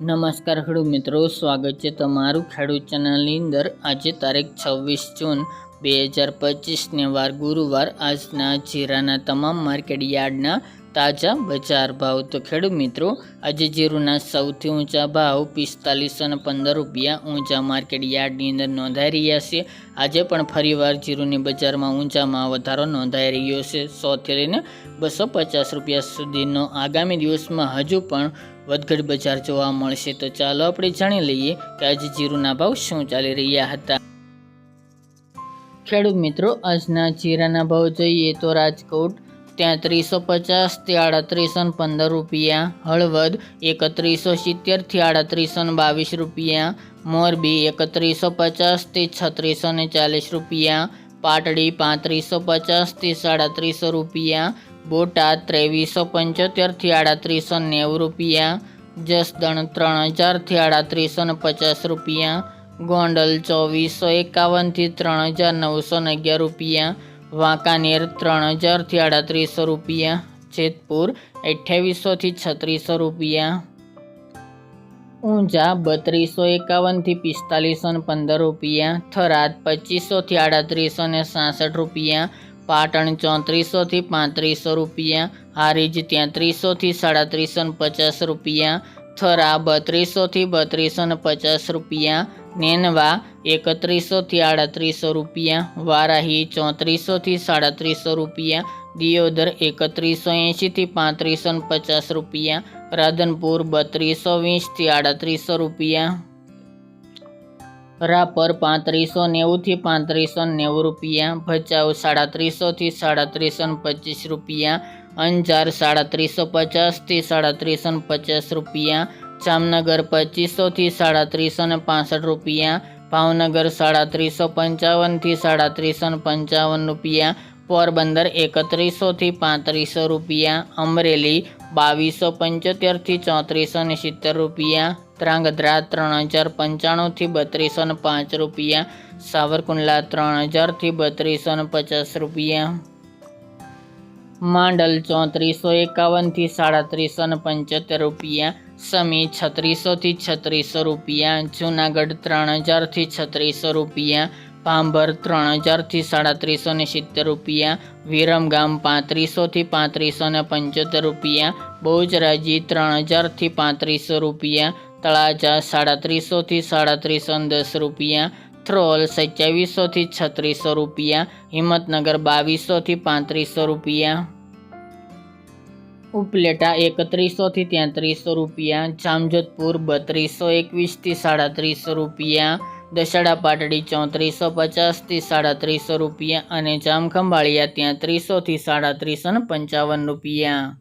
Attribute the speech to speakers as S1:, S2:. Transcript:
S1: નમસ્કાર ખેડૂત મિત્રો, સ્વાગત છે તમારું ખેડૂત ચેનલની અંદર. આજે તારીખ છવ્વીસ જૂન બે હજાર પચીસને વાર ગુરુવાર. આજના જીરાના તમામ માર્કેટ યાર્ડના તાજા બજાર ભાવ. તો ખેડૂત મિત્રો, આજે જીરુના સૌથી ઊંચા ભાવ પિસ્તાલીસ અને પંદર રૂપિયા ઊંચા માર્કેટ યાર્ડની અંદર નોંધાઈ રહ્યા છે. આજે પણ ફરીવાર જીરુની બજારમાં ઊંચામાં વધારો નોંધાઈ રહ્યો છે. સોથી લઈને બસો પચાસ રૂપિયા સુધીનો આગામી દિવસમાં હજુ પણ વધઘટ બજાર જોવા મળશે. તો ચાલો આપણે જાણી લઈએ કે આજે જીરુના ભાવ શું ચાલી રહ્યા હતા. ખેડૂત મિત્રો, આજના જીરાના ભાવ જોઈએ તો રાજકોટ ત્યાં ત્રીસો પચાસથી આડત્રીસો પંદર રૂપિયા. હળવદ એકત્રીસો સિત્તેરથી આડત્રીસો બાવીસ રૂપિયા. મોરબી એકત્રીસો પચાસથી છત્રીસો ચાલીસ રૂપિયા. પાટડી પાંત્રીસો પચાસથી સાડત્રીસો રૂપિયા. બોટાદ ત્રેવીસો પંચોતેરથી આડત્રીસો નેવું રૂપિયા. જસદણ ત્રણ હજારથી આડત્રીસો પચાસ રૂપિયા. ગોંડલ ચોવીસો એકાવનથી ત્રણ હજાર નવસો ને અગિયાર રૂપિયા. વાંકાનેર ત્રણ હજારથી આડત્રીસો રૂપિયા, જેતપુર અઠ્યાવીસોથી છત્રીસો રૂપિયા. ઊંઝા બત્રીસો એકાવનથી પિસ્તાલીસો ને પંદર રૂપિયા, થરાદ પચીસોથી આડત્રીસો ને સાસઠ રૂપિયા, પાટણ ચોત્રીસોથી પાંત્રીસો રૂપિયા, હારીજ ત્યાંત્રીસોથી સાડત્રીસો ને પચાસ રૂપિયા થરા બત્રીસોથી બત્રીસો ને પચાસ રૂપિયા. નેનવા, એકત્રીસોથી આડત્રીસો રૂપિયા. વારાહી, ચોત્રીસોથી સાડત્રીસો રૂપિયા. દિયોદર, એકત્રીસો એંશીથી પાંત્રીસો ને પચાસ રૂપિયા. રાધનપુર, બત્રીસો વીસથી આડત્રીસો રૂપિયા. રાપર, પાંત્રીસો નેવુંથી પાંત્રીસો નેવું રૂપિયા. ભચાઉ, સાડત્રીસોથી સાડત્રીસો પચીસ રૂપિયા. અંજાર સાડત્રીસો પચાસથી સાડત્રીસો પચાસ રૂપિયા. જામનગર પચીસોથી સાડત્રીસો ને પાસઠ રૂપિયા. ભાવનગર સાડત્રીસો પંચાવનથી સાડત્રીસો પંચાવન રૂપિયા. પોરબંદર એકત્રીસોથી પાંત્રીસો રૂપિયા. અમરેલી બાવીસો પંચોતેરથી ચોત્રીસો ને સિત્તેર રૂપિયા. ધ્રાંગધ્રા ત્રણ હજાર પંચાણુંથી બત્રીસો ને પાંચ રૂપિયા. સાવરકુંડલા ત્રણ હજારથી બત્રીસો ને પચાસ રૂપિયા. માંડલ ચોત્રીસો એકાવનથી સાડત્રીસો ને પંચોતેર રૂપિયા. સમી છત્રીસોથી છત્રીસો રૂપિયા. જૂનાગઢ ત્રણ હજારથી છત્રીસો રૂપિયા. ભાંભર ત્રણ હજારથી સાડત્રીસો ને સિત્તેર રૂપિયા. વિરમગામ પાંત્રીસોથી પાંત્રીસો ને પંચોતેર રૂપિયા. બહુજરાજી ત્રણ હજારથી પાંત્રીસો રૂપિયા. તળાજા સાડત્રીસોથી સાડત્રીસો દસ રૂપિયા. થ્રોલ સત્યાવીસોથી છત્રીસો રૂપિયા, હિંમતનગર બાવીસોથી પાંત્રીસો રૂપિયા. ઉપલેટા એકત્રીસોથી તેત્રીસો રૂપિયા, જામજોધપુર બત્રીસો એકવીસથી સાડત્રીસો રૂપિયા, દશેડા પાટડી ચોત્રીસો પચાસથી સાડત્રીસો રૂપિયા અને જામખંભાળિયા તેત્રીસોથી સાડત્રીસો ને પંચાવન રૂપિયા.